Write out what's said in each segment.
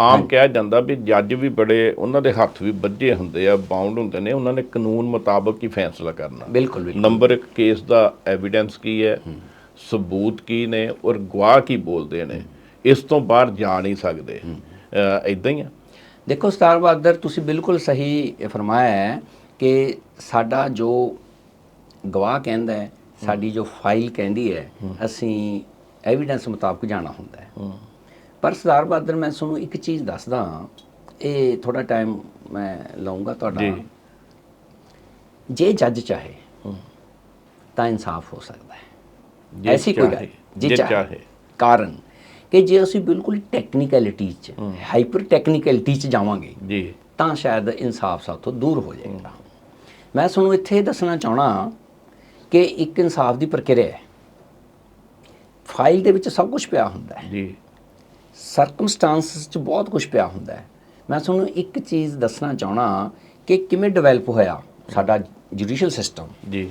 ਆਮ ਕਿਹਾ ਜਾਂਦਾ ਵੀ ਜੱਜ ਵੀ ਬੜੇ ਉਹਨਾਂ ਦੇ ਹੱਥ ਵੀ ਬੱਝੇ ਹੁੰਦੇ ਆ ਬਾਉਂਡ ਹੁੰਦੇ ਨੇ ਉਹਨਾਂ ਨੇ ਕਾਨੂੰਨ ਮੁਤਾਬਕ ਹੀ ਫੈਸਲਾ ਕਰਨਾ। ਬਿਲਕੁਲ ਬਿਲਕੁਲ। ਨੰਬਰ 1 ਕੇਸ ਦਾ ਐਵੀਡੈਂਸ ਕੀ ਹੈ? ਸਬੂਤ ਕੀ ਨੇ ਔਰ ਗਵਾਹ ਕੀ ਬੋਲਦੇ ਨੇ? ਇਸ ਤੋਂ ਬਾਹਰ ਜਾ ਨਹੀਂ ਸਕਦੇ। ਇਦਾਂ ਹੀ ਆ। ਦੇਖੋ ਸਟਾਰ ਬਹਾਦਰ ਤੁਸੀਂ ਬਿਲਕੁਲ ਸਹੀ ਫਰਮਾਇਆ ਹੈ ਕਿ ਸਾਡਾ ਜੋ ਗਵਾਹ ਕਹਿੰਦਾ ਹੈ ਸਾਡੀ ਜੋ ਫਾਈਲ ਕਹਿੰਦੀ ਹੈ ਅਸੀਂ ਐਵੀਡੈਂਸ ਮੁਤਾਬਕ ਜਾਣਾ ਹੁੰਦਾ ਹੈ। ਪਰ ਸਰਦਾਰ ਬਹਾਦਰ ਮੈਂ ਤੁਹਾਨੂੰ ਇੱਕ ਚੀਜ਼ ਦੱਸਦਾ ਇਹ ਥੋੜਾ ਟਾਈਮ ਮੈਂ ਲਵਾਂਗਾ ਤੁਹਾਡਾ। ਜੀ। ਜੇ ਜੱਜ ਚਾਹੇ ਤਾਂ ਇਨਸਾਫ ਹੋ ਸਕਦਾ ਹੈ। ਐਸੀ ਕੋਈ ਗੱਲ ਜੇ ਚਾਹੇ। ਕਾਰਨ ਕਿ ਜੇ ਅਸੀਂ ਬਿਲਕੁਲ ਟੈਕਨੀਕੈਲਿਟੀ ਚ ਹਾਈਪਰ ਟੈਕਨੀਕੈਲਿਟੀ ਚ ਜਾਵਾਂਗੇ ਜੀ। ਤਾਂ ਸ਼ਾਇਦ ਇਨਸਾਫ ਸਾਥੋਂ ਦੂਰ ਹੋ ਜਾਏਗਾ। ਮੈਂ ਤੁਹਾਨੂੰ ਇੱਥੇ ਦੱਸਣਾ ਚਾਹਣਾ ਕਿ ਇੱਕ ਇਨਸਾਫ ਦੀ ਪ੍ਰਕਿਰਿਆ ਹੈ। ਫਾਈਲ ਦੇ ਵਿੱਚ ਸਭ ਕੁਝ ਪਿਆ ਹੁੰਦਾ ਹੈ। ਜੀ। ਸਰਕਮਸਟੈਂਸਸ 'ਚ ਬਹੁਤ ਕੁਝ ਪਿਆ ਹੁੰਦਾ ਹੈ। ਮੈਂ ਤੁਹਾਨੂੰ ਇੱਕ ਚੀਜ਼ ਦੱਸਣਾ ਚਾਹਣਾ ਕਿ ਕਿਵੇਂ ਡਿਵੈਲਪ ਹੋਇਆ ਸਾਡਾ ਜੁਡੀਸ਼ੀਅਲ ਸਿਸਟਮ ਜੀ।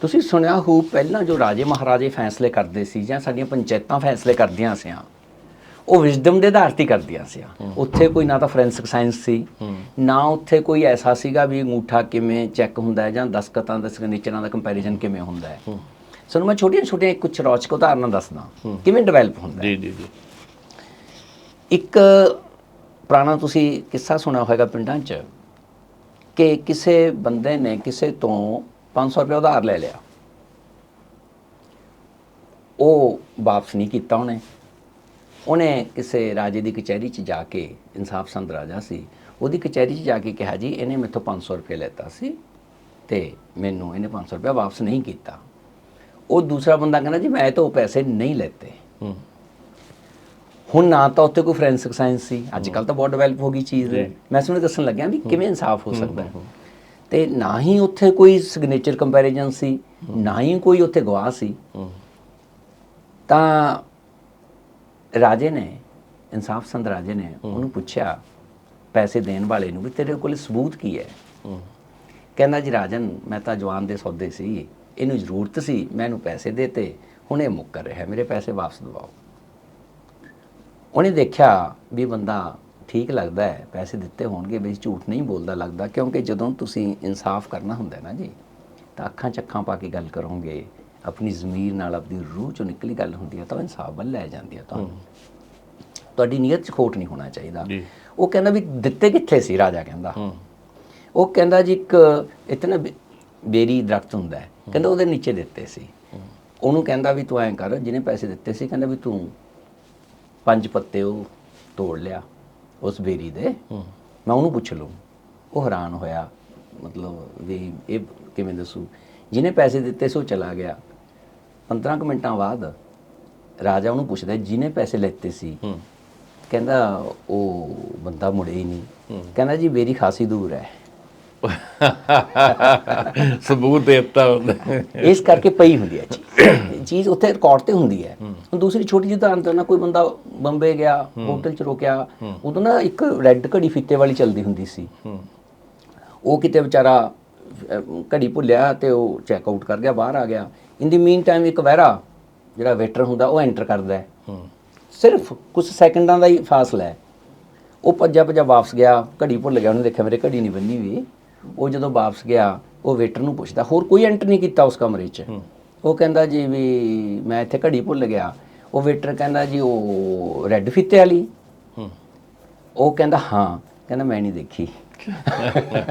ਤੁਸੀਂ ਸੁਣਿਆ ਹੋ ਪਹਿਲਾਂ ਜੋ ਰਾਜੇ ਮਹਾਰਾਜੇ ਫੈਸਲੇ ਕਰਦੇ ਸੀ ਜਾਂ ਸਾਡੀਆਂ ਪੰਚਾਇਤਾਂ ਫੈਸਲੇ ਕਰਦੀਆਂ ਸੀ ਉਹ ਵਿਜ਼ਡਮ ਦੇ ਆਧਾਰ ਤੇ ਕਰਦੀਆਂ ਸੀ ਉੱਥੇ ਕੋਈ ਨਾ ਤਾਂ ਫੋਰੈਂਸਿਕ ਸਾਇੰਸ ਸੀ ਨਾ ਉੱਥੇ ਕੋਈ ਐਸਾ ਸੀਗਾ ਵੀ ਅੰਗੂਠਾ ਕਿਵੇਂ ਚੈੱਕ ਹੁੰਦਾ ਹੈ ਜਾਂ ਦਸਕਤਾਂ ਦਾ ਸਿਗਨੇਚਰਾਂ ਦਾ ਕੰਪੈਰੀਜ਼ਨ ਕਿਵੇਂ ਹੁੰਦਾ ਹੈ। ਸਾਨੂੰ ਮੈਂ ਛੋਟੀਆਂ ਛੋਟੀਆਂ ਕੁਝ ਰੌਚਕ ਉਦਾਹਰਨਾਂ ਦੱਸਦਾ। ਕਿਵੇਂ ਡਿਵੈਲਪ ਹੁੰਦਾ ਹੈ? ਜੀ ਜੀ ਜੀ। ਇੱਕ ਪੁਰਾਣਾ ਤੁਸੀਂ ਕਿੱਸਾ ਸੁਣਿਆ ਹੋਵੇਗਾ ਪਿੰਡਾਂ 'ਚ ਕਿ ਕਿਸੇ ਬੰਦੇ ਨੇ ਕਿਸੇ ਤੋਂ 500 ਰੁਪਏ ਉਧਾਰ ਲੈ ਲਿਆ। ਉਹ ਵਾਪਸ ਨਹੀਂ ਕੀਤਾ ਉਹਨੇ। ਉਹਨੇ ਕਿਸੇ ਰਾਜੇ ਦੀ ਕਚਹਿਰੀ 'ਚ ਜਾ ਕੇ, ਇਨਸਾਫ ਸੰਦ ਰਾਜਾ ਸੀ, ਉਹਦੀ ਕਚਹਿਰੀ 'ਚ ਜਾ ਕੇ ਕਿਹਾ, ਜੀ, ਇਹਨੇ ਮੇਥੋਂ 500 ਰੁਪਏ ਲੈਤਾ ਸੀ ਤੇ ਮੈਨੂੰ ਇਹਨੇ 500 ਰੁਪਏ ਵਾਪਸ ਨਹੀਂ ਕੀਤਾ। ਉਹ ਦੂਸਰਾ ਬੰਦਾ ਕਹਿੰਦਾ, ਜੀ, ਮੈਂ ਤਾਂ ਉਹ ਪੈਸੇ ਨਹੀਂ ਲੈਤੇ। ਹੂੰ। ਹੁਣ ਨਾ ਤਾਂ ਉੱਥੇ ਕੋਈ ਫੋਰੈਂਸਿਕ ਸਾਇੰਸ ਸੀ। ਅੱਜ ਕੱਲ ਤਾਂ ਬਹੁਤ ਡਿਵੈਲਪ ਹੋ ਗਈ ਚੀਜ਼। ਹੈ ਮੈਂ ਤੁਹਾਨੂੰ ਦੱਸਣ ਲੱਗਿਆ ਵੀ ਕਿਵੇਂ ਇਨਸਾਫ ਹੋ ਸਕਦਾ ਹੈ। ਤੇ ਨਾ ਹੀ ਉੱਥੇ ਕੋਈ ਸਿਗਨੇਚਰ ਕੰਪੈਰੀਜ਼ਨ ਸੀ ਨਾ ਹੀ ਕੋਈ ਉੱਥੇ ਗਵਾਹ ਸੀ। ਤਾਂ ਰਾਜੇ ਨੇ ਇਨਸਾਫ ਸੰਦ ਰਾਜੇ ਨੇ ਉਹਨੂੰ ਪੁੱਛਿਆ ਪੈਸੇ ਦੇਣ ਵਾਲੇ ਨੂੰ ਵੀ ਤੇਰੇ ਕੋਲ ਸਬੂਤ ਕੀ ਹੈ? ਹੂੰ। ਕਹਿੰਦਾ ਜੀ ਰਾਜਨ ਮੈਂ ਤਾਂ ਜਵਾਨ ਦੇ ਸੌਦੇ ਸੀ। ਇਹਨੂੰ ਜ਼ਰੂਰਤ ਸੀ ਮੈਂ ਇਹਨੂੰ ਪੈਸੇ ਦੇਤੇ ਹੁਣ ਇਹ ਮੁੱਕਰ ਰਿਹਾ। ਮੇਰੇ ਪੈਸੇ ਵਾਪਸ ਦਿਵਾਓ। ਉਹਨੇ ਦੇਖਿਆ ਵੀ ਬੰਦਾ ਠੀਕ ਲੱਗਦਾ ਹੈ ਪੈਸੇ ਦਿੱਤੇ ਹੋਣਗੇ ਵੀ ਝੂਠ ਨਹੀਂ ਬੋਲਦਾ ਲੱਗਦਾ ਕਿਉਂਕਿ ਜਦੋਂ ਤੁਸੀਂ ਇਨਸਾਫ ਕਰਨਾ ਹੁੰਦਾ ਨਾ ਜੀ ਤਾਂ ਅੱਖਾਂ ਚੱਖਾਂ ਪਾ ਕੇ ਗੱਲ ਕਰੋਗੇ ਆਪਣੀ ਜ਼ਮੀਰ ਨਾਲ ਆਪਣੀ ਰੂਹ ਚੋਂ ਨਿਕਲੀ ਗੱਲ ਹੁੰਦੀ ਹੈ ਤਾਂ ਇਨਸਾਫ ਵੱਲ ਲੈ ਜਾਂਦੀ ਹੈ ਤੁਹਾਨੂੰ। ਤੁਹਾਡੀ ਨੀਅਤ 'ਚ ਖੋਟ ਨਹੀਂ ਹੋਣਾ ਚਾਹੀਦਾ। ਉਹ ਕਹਿੰਦਾ ਵੀ ਦਿੱਤੇ ਕਿੱਥੇ ਸੀ ਰਾਜਾ ਕਹਿੰਦਾ। ਉਹ ਕਹਿੰਦਾ ਜੀ ਇੱਕ ਇਤਨਾ ਬੇਰੀ ਦਰਖਤ ਹੁੰਦਾ ਹੈ ਕਹਿੰਦਾ ਉਹਦੇ ਨੀਚੇ ਦਿੱਤੇ ਸੀ। ਉਹਨੂੰ ਕਹਿੰਦਾ ਵੀ ਤੂੰ ਐਂ ਕਰ ਜਿਹਨੇ ਪੈਸੇ ਦਿੱਤੇ ਸੀ ਕਹਿੰਦਾ ਵੀ ਤੂੰ ਪੰਜ ਪੱਤੇ ਉਹ ਤੋੜ ਲਿਆ ਉਸ ਬੇਰੀ ਦੇ। ਮੈਂ ਉਹਨੂੰ ਪੁੱਛ ਲੂੰ ਉਹ ਹੈਰਾਨ ਹੋਇਆ ਮਤਲਬ ਵੀ ਇਹ ਕਿਵੇਂ ਦੱਸੂ? ਜਿਹਨੇ ਪੈਸੇ ਦਿੱਤੇ ਸੀ ਚਲਾ ਗਿਆ। 15 ਕੁ ਮਿੰਟਾਂ ਬਾਅਦ ਰਾਜਾ ਉਹਨੂੰ ਪੁੱਛਦਾ ਜਿਹਨੇ ਪੈਸੇ ਲੈਤੇ ਸੀ ਕਹਿੰਦਾ ਉਹ ਬੰਦਾ ਮੁੜੇ ਹੀ ਨਹੀਂ। ਕਹਿੰਦਾ ਜੀ ਮੇਰੀ ਖਾਸੀ ਦੂਰ ਹੈ। ਸਬੂਤ ਦੇਤਾ ਉਹਨੇ। ਇਸ ਕਰਕੇ ਪਈ ਹੁੰਦੀ ਹੈ ਚੀਜ਼ ਚੀਜ਼ ਉੱਥੇ ਰਿਕਾਰਡ ਤੇ ਹੁੰਦੀ ਹੈ। ਹੁਣ ਦੂਸਰੀ ਛੋਟੀ ਜਿਹੀ ਉਦਾਹਰਨ ਤੇ ਨਾ ਕੋਈ ਬੰਦਾ ਬੰਬੇ ਗਿਆ ਹੋਟਲ ਚ ਰੁਕਿਆ ਉਦੋਂ ਨਾ ਇੱਕ ਰੈੱਡ ਘੜੀ ਫੀਤੇ ਵਾਲੀ ਚੱਲਦੀ ਹੁੰਦੀ ਸੀ। ਉਹ ਕਿਤੇ ਵਿਚਾਰਾ ਘੜੀ ਭੁੱਲਿਆ ਤੇ ਉਹ ਚੈੱਕ ਆਊਟ ਕਰ ਗਿਆ ਬਾਹਰ ਆ ਗਿਆ। ਇਨ ਦੀ ਮੀਨ ਟਾਈਮ ਇੱਕ ਵਹਿਰਾ ਜਿਹੜਾ ਵੇਟਰ ਹੁੰਦਾ ਉਹ ਐਂਟਰ ਕਰਦਾ ਹੈ। ਹੂੰ। ਸਿਰਫ ਕੁਝ ਸੈਕਿੰਡਾਂ ਦਾ ਹੀ ਫਾਸਲਾ ਹੈ। ਉਹ ਭੱਜਾ ਭੱਜਾ ਵਾਪਸ ਗਿਆ ਘੜੀ ਭੁੱਲ ਗਿਆ ਉਹਨੇ ਦੇਖਿਆ ਮੇਰੇ ਘੜੀ ਨਹੀਂ ਬੰਨੀ ਹੋਈ ਉਹ ਜਦੋਂ ਵਾਪਸ ਗਿਆ ਉਹ ਵੇਟਰ ਨੂੰ ਪੁੱਛਦਾ ਹੋਰ ਕੋਈ ਐਂਟਰ ਨਹੀਂ ਕੀਤਾ ਉਸ ਕਮਰੇ 'ਚ? ਉਹ ਕਹਿੰਦਾ ਜੀ ਵੀ ਮੈਂ ਇੱਥੇ ਘੜੀ ਭੁੱਲ ਗਿਆ। ਉਹ ਵੇਟਰ ਕਹਿੰਦਾ ਜੀ ਉਹ ਰੈੱਡ ਫੀਤੇ ਵਾਲੀ? ਉਹ ਕਹਿੰਦਾ ਹਾਂ। ਕਹਿੰਦਾ ਮੈਂ ਨਹੀਂ ਦੇਖੀ।